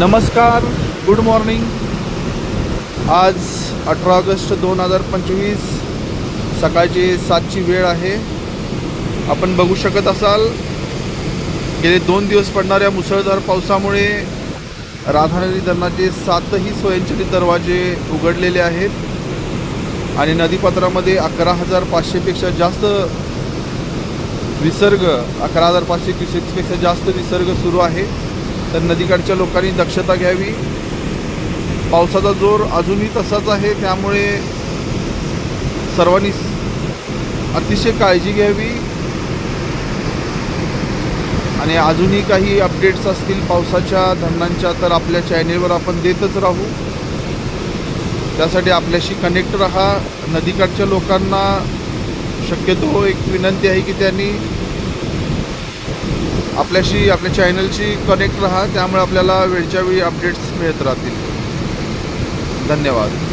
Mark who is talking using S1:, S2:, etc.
S1: नमस्कार good morning आज अठरा ऑगस्ट दोन हजार पंचवीस सकाळची सातची वेळ आहे. आपण बघू शकत असाल गेले दोन दिवस पडणाऱ्या मुसळधार पावसामुळे राधानगरी धरणाचे सातही स्वयंचलित दरवाजे उघडलेले आहेत. आणि नदीपात्रामध्ये अकरा हजार पाचशेपेक्षा जास्त विसर्ग अकरा हजार पाचशे क्युसेक्सपेक्षा जास्त विसर्ग सुरू आहे. तर नदीकाठच्या लोकांनी दक्षता घ्यावी. पावसाचा जोर अजूनही तसाच आहे त्यामुळे सर्वांनी अतिशय काळजी घ्यावी. आणि अजूनही काही अपडेट्स असतील पावसाच्या धरणांच्या तर आपल्या चॅनेलवर आपण देतच राहू. त्यासाठी आपल्याशी कनेक्ट राहा. नदीकाठच्या लोकांना शक्यतो एक विनंती आहे की त्यांनी आपल्याशी आपल्या चॅनलशी कनेक्ट राहा त्यामुळे आपल्याला वेळच्या वेळी अपडेट्स मिळत राहतील. धन्यवाद.